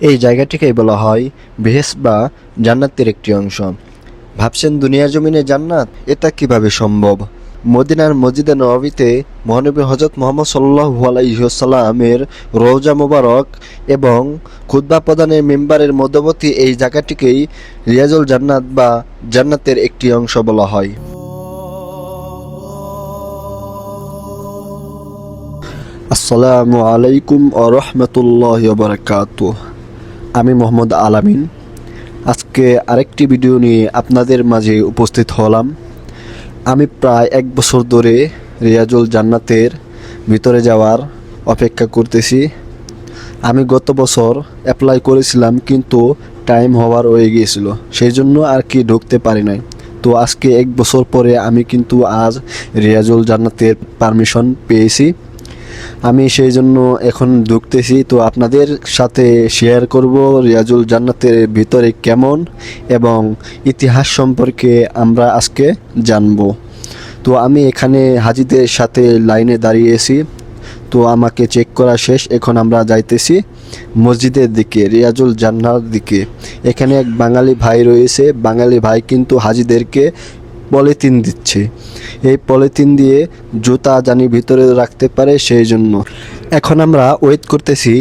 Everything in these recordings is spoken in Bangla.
এই জায়গাটিকেই বলা হয় বেহেস বা জান্নাতের একটি অংশ। ভাবছেন দুনিয়ার জমিনে জান্নাত? এটা কীভাবে সম্ভব? মদিনার মসজিদে নবীতে মহানবী হজরত মোহাম্মদ সাল্লাহ আলাইসাল্লামের রৌজা মোবারক এবং খুদ্া প্রদানের মেম্বারের মধ্যবর্তী এই জায়গাটিকেই রিয়াজুল জান্নাত বা জান্নাতের একটি অংশ বলা হয়। আসসালামু আলাইকুম ও রহমতুল্লাহ বারকাত আমি মোহাম্মদ আলামিন। আজকে আরেকটি ভিডিও নিয়ে আপনাদের মাঝে উপস্থিত হলাম। আমি প্রায় এক বছর ধরে রিয়াজুল জান্নাতের ভিতরে যাওয়ার অপেক্ষা করতেছি। আমি গত বছর অ্যাপ্লাই করেছিলাম, কিন্তু টাইম হওয়ার হয়ে গিয়েছিল সেই জন্য আর কি ঢুকতে পারি নাই। তো আজকে এক বছর পরে আমি কিন্তু আজ রিয়াজুল জান্নাতের পারমিশন পেয়েছি। আমি সেই জন্য এখন ঢুকতেছি। তো আপনাদের সাথে শেয়ার করব রিয়াজুল জান্নাতের ভিতরে কেমন এবং ইতিহাস সম্পর্কে আমরা আজকে জানব। তো আমি এখানে হাজিদের সাথে লাইনে দাঁড়িয়েছি। তো আমাকে চেক করা শেষ। এখন আমরা যাইতেছি মসজিদের দিকে, রিয়াজুল জান্নার দিকে। এখানে এক বাঙালি ভাই রয়েছে। বাঙালি ভাই কিন্তু হাজিদেরকে পলিথিন দিচ্ছে। এই পলিথিন দিয়ে জুতা জানি ভিতরে রাখতে পারে সেই জন্য। এখন আমরা ওয়েট করতেছি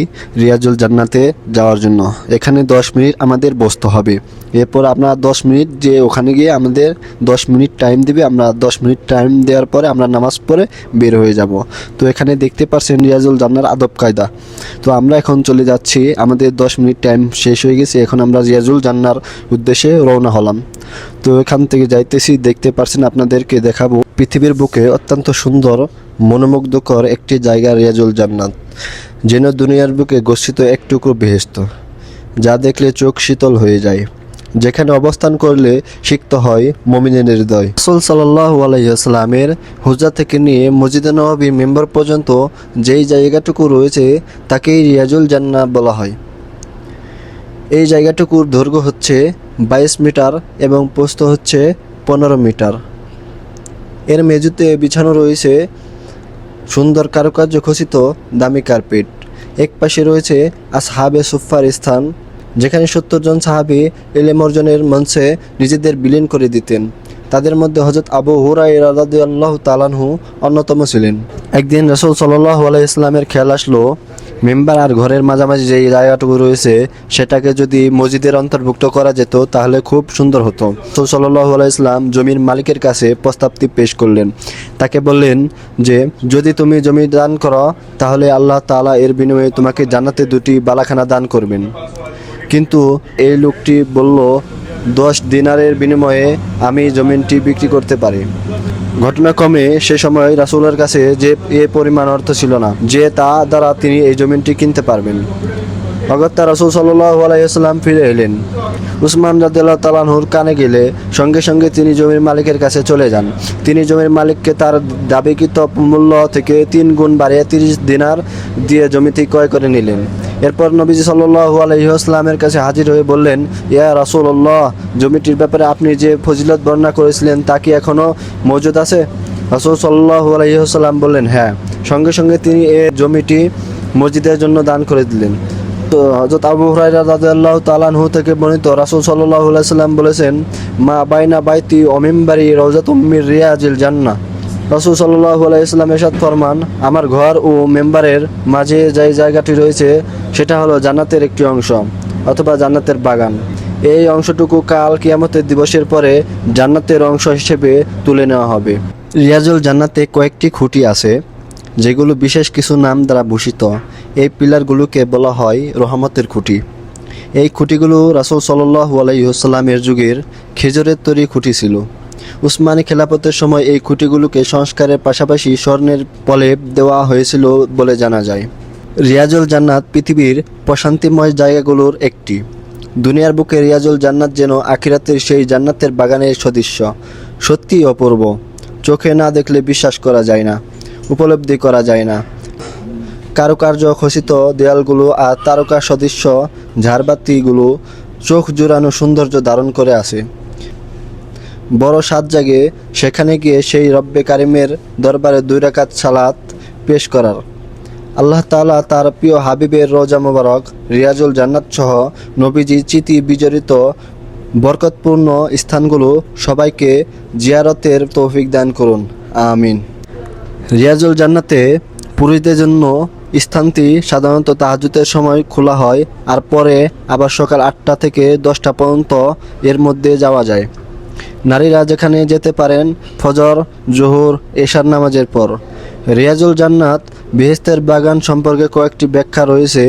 রিয়াজুল জান্নাতে যাওয়ার জন্য। এখানে দশ মিনিট আমাদের বসতে হবে। এরপর আপনারা দশ মিনিট যে ওখানে গিয়ে আমাদের দশ মিনিট টাইম দিবে, আমরা দশ মিনিট টাইম দেওয়ার পরে আমরা নামাজ পড়ে বের হয়ে যাব। তো এখানে দেখতে পাচ্ছেন রিয়াজুল জান্নার আদব কায়দা। তো আমরা এখন চলে যাচ্ছি, আমাদের দশ মিনিট টাইম শেষ হয়ে গেছে, এখন আমরা রিয়াজুল জান্নার উদ্দেশ্যে রওনা হলাম। তো এখান থেকে যাইতেছি, দেখতে পারছেন আপনাদেরকে দেখাবো। পৃথিবীর বুকে অত্যন্ত সুন্দর মনোমুগ্ধকর একটি জায়গা রিয়াজুল জান্নাত, যেন দুনিয়ার বুকে গচ্ছিত একটুকু বেহেস্ত যা দেখলে চোখ শীতল হয়ে যায়, যেখানে অবস্থান করলে সিক্ত হয় মমিনের হৃদয়। রসুল সাল্লাহ আলাইসালামের হুজা থেকে নিয়ে মসজিদে নবাবী মেম্বার পর্যন্ত যেই জায়গাটুকু রয়েছে, তাকেই রিয়াজুল জান্না বলা হয়। এই জায়গাটুকুর দৈর্ঘ্য হচ্ছে বাইশ মিটার এবং প্রস্থ হচ্ছে পনেরো মিটার। এর মেঝুতে বিছানো রয়েছে সুন্দর কারুকার্য খচিত দামি কার্পেট। এক পাশে রয়েছে আসহাবে সুফার স্থান, যেখানে সত্তর জন সাহাবি এলেম অর্জনের মঞ্চে নিজেদের বিলীন করে দিতেন। তাদের মধ্যে হজরত আবু হুরাই আল্লাহ তালানহু অন্যতম ছিলেন। একদিন রসুল সাল্লাহ ইসলামের খেয়াল আসলো মেম্বার আর ঘরের মাঝামাঝি যে জায়গাটুকু রয়েছে, সেটাকে যদি মসজিদের অন্তর্ভুক্ত করা যেত, তাহলে খুব সুন্দর হতো। তো সাল্লাহ ইসলাম জমির মালিকের কাছে প্রস্তাবটি পেশ করলেন। তাকে বললেন যে, যদি তুমি জমি দান করো, তাহলে আল্লাহ তাআলা এর বিনিময়ে তোমাকে জানাতে দুটি বালাখানা দান করবেন। কিন্তু এই লোকটি বলল, দশ দিনারের বিনিময়ে আমি জমিনটি বিক্রি করতে পারি। ঘটনাক্রমে সে সময় রাসুলের কাছে যে এ পরিমাণ অর্থ ছিল না, যে তা দ্বারা তিনি এই জমিনটি কিনতে পারবেন। অগত্যা রাসুল সাল্লাহ আলাইসাল্লাম ফিরে এলেন। উসমান রাদিল্লাহ তালানহুর কানে গেলে সঙ্গে সঙ্গে তিনি জমির মালিকের কাছে চলে যান। তিনি জমির মালিককে তার দাবিকৃত মূল্য থেকে তিন গুণ বাড়িয়ে তিরিশ দিনার দিয়ে জমিটি ক্রয় করে নিলেন। এরপর নবীজি সাল্লাহ আলহিহাস্লামের কাছে হাজির হয়ে বললেন, ইয়া রাসুল্লাহ জমিটির ব্যাপারে আপনি যে ফজিলত বর্ণনা করেছিলেন তা কি এখনও মজুদ আছে? রাসুল সাল্লাহ আলহিহাস্লাম বললেন হ্যাঁ। সঙ্গে সঙ্গে তিনি এ জমিটি মসজিদের জন্য দান করে দিলেন। তো হজরত আবু হুরাইরা রাদিয়াল্লাহ তালানহু থেকে বর্ণিত রাসূল আলাইহি সাল্লাম বলেছেন, মা বাইনা বাইতি ও মিম্বারি রওজাতুম মির রিয়াজিল জান্নাহ। রাসূল সাল্লাল্লাহু আলাইহি সাল্লাম এরশাদ ফরমান, আমার ঘর ও মেম্বারের মাঝে যে জায়গাটি রয়েছে, সেটা হলো জান্নাতের একটি অংশ অথবা জান্নাতের বাগান। এই অংশটুকু কাল কিয়ামতের দিবসের পরে জান্নাতের অংশ হিসেবে তুলে নেওয়া হবে। রিয়াজুল জান্নাতে কয়েকটি খুঁটি আছে, যেগুলো বিশেষ কিছু নাম দ্বারা ভূষিত। এই পিলারগুলোকে বলা হয় রহমতের খুঁটি। এই খুঁটিগুলো রাসুল সাল্লাহ আলাইসাল্লামের যুগের খেজুরের তৈরি খুঁটি ছিল। উসমানী খেলাপথের সময় এই খুঁটিগুলোকে সংস্কারের পাশাপাশি স্বর্ণের প্রলেপ দেওয়া হয়েছিল বলে জানা যায়। রিয়াজুল জান্নাত পৃথিবীর প্রশান্তিময় জায়গাগুলোর একটি। দুনিয়ার বুকে রিয়াজুল জান্নাত যেন আখিরাতের সেই জান্নাতের বাগানের সদৃশ্য। সত্যিই অপূর্ব। চোখে না দেখলে বিশ্বাস করা যায় না, উপলব্ধি করা যায় না। কারুকার্য খচিত দেয়ালগুলো আর তারকা সদৃশ্য ঝাড়বাতিগুলো চোখ জোড়ানো সৌন্দর্য ধারণ করে আছে। বড় সাত জাগে সেখানে গিয়ে সেই রব্বে কারিমের দরবারে দুই রাকাত সালাত পেশ করার। আল্লাহ তাআলা তার প্রিয় হাবিবের রোজা মোবারক, রিয়াজুল জান্নাত সহ নবীজি চিতি বিজড়িত বরকতপূর্ণ স্থানগুলো সবাইকে জিয়ারতের তৌফিক দান করুন। আমিন। রিয়াজুল জান্নাতে পুরীদের জন্য স্থানটি সাধারণত তাহাজুতের সময় খোলা হয় আর পরে আবার সকাল আটটা থেকে দশটা পর্যন্ত এর মধ্যে যাওয়া যায়। নারীরা যেখানে যেতে পারেন, ফজর, জোহর, এশার নামাজের পর। রিয়াজুল জান্নাত বেহেস্তের বাগান সম্পর্কে কয়েকটি ব্যাখ্যা রয়েছে।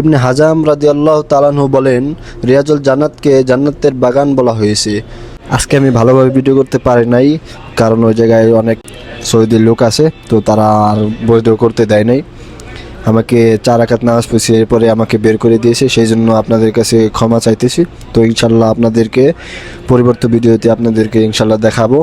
ইবনে হাজাম রাদিয়াল্লাহ তালানহু বলেন, রিয়াজুল জান্নাতকে জান্নাতের বাগান বলা হয়েছে। আজকে আমি ভালোভাবে ভিডিও করতে পারি নাই, কারণ ওই জায়গায় অনেক সৌদি লোক আছে, তো তারা আর বৈধ করতে দেয় নাই। আমাকে চার আকাত নামাজ পড়ছি এরপরে আমাকে বের করে দিয়েছে, সেই জন্য আপনাদের কাছে ক্ষমা চাইতেছি। তো ইনশাল্লাহ আপনাদেরকে পরিবর্তন ভিডিওতে আপনাদেরকে ইনশাল্লাহ দেখাবো।